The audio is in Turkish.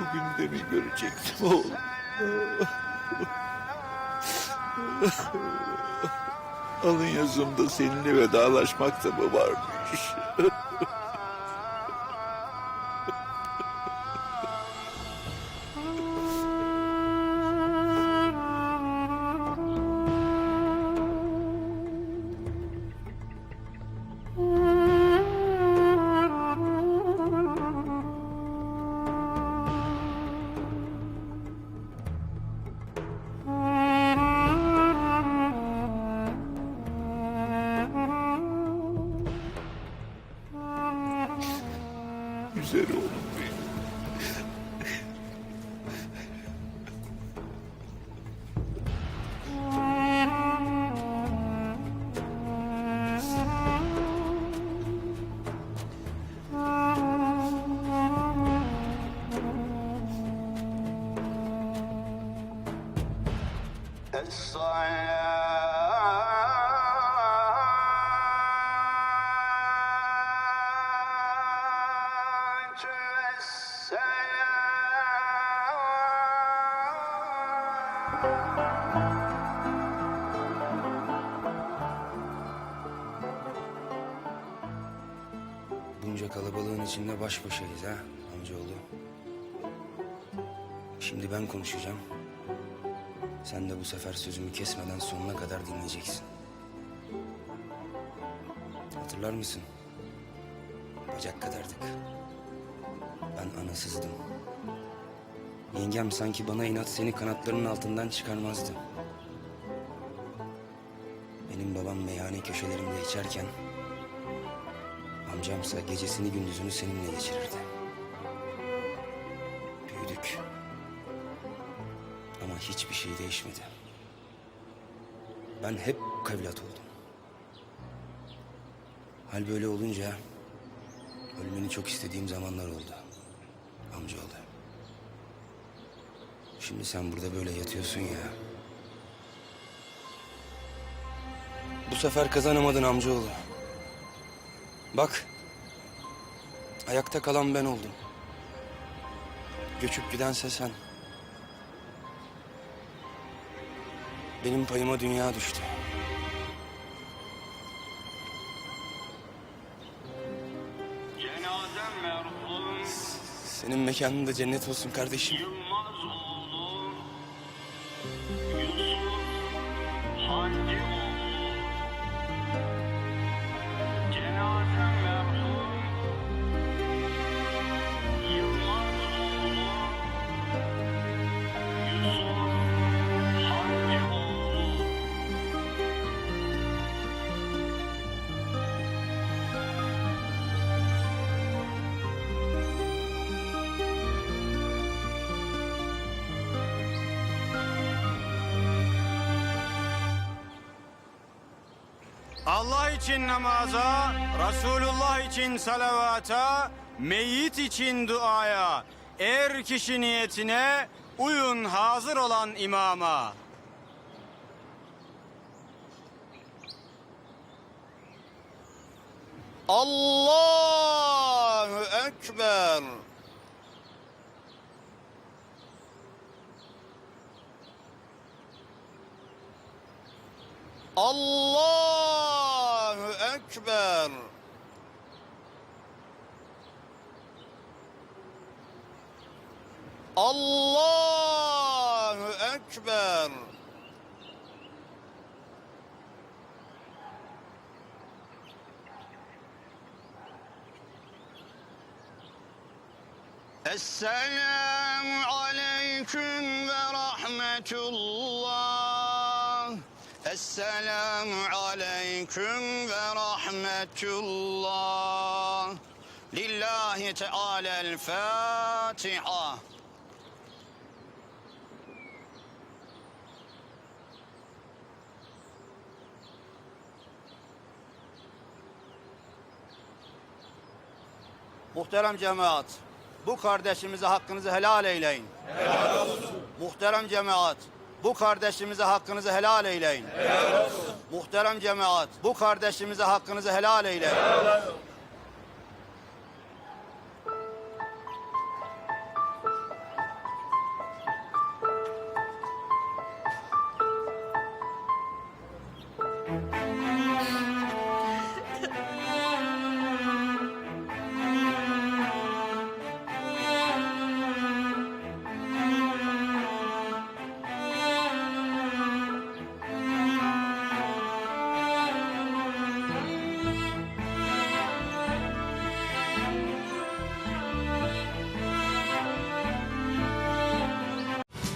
Bugün de mi görecektim oğlum? Alın yazımda seninle vedalaşmak da mı varmış? Güzel oğlum benim. Bunca kalabalığın içinde baş başayız ha amcaoğlu. Şimdi ben konuşacağım. Sen de bu sefer sözümü kesmeden sonuna kadar dinleyeceksin. Hatırlar mısın? Bacak kadardık. Ben anasızdım. Yengem sanki bana inat seni kanatlarının altından çıkarmazdı. Benim babam meyhane köşelerinde içerken Amcamsa gecesini gündüzünü seninle geçirirdi. Büyüdük. Ama hiçbir şey değişmedi. Ben hep kavlat oldum. Hal böyle olunca ölmeni çok istediğim zamanlar oldu. Amcaoğlu. Şimdi sen burada böyle yatıyorsun ya. Bu sefer kazanamadın amcaoğlu. Bak. Ayakta kalan ben oldum. Göçüp gidense sen. Benim payıma dünya düştü. Senin mekanın da cennet olsun kardeşim. Allah için namaza, Resulullah için salavata, meyyit için duaya, er kişi niyetine, uyun hazır olan imama. Allahu Ekber. Allahu Ekber. Allahu Ekber. Esselamu aleyküm ve rahmetullah. Esselamu aleyküm ve rahmetullah. Lillahi Teala'l Muhterem cemaat, bu kardeşimize hakkınızı helal eyleyin. Muhterem cemaat, Bu kardeşimize hakkınızı helal eyleyin. Muhterem cemaat, bu kardeşimize hakkınızı helal eyleyin.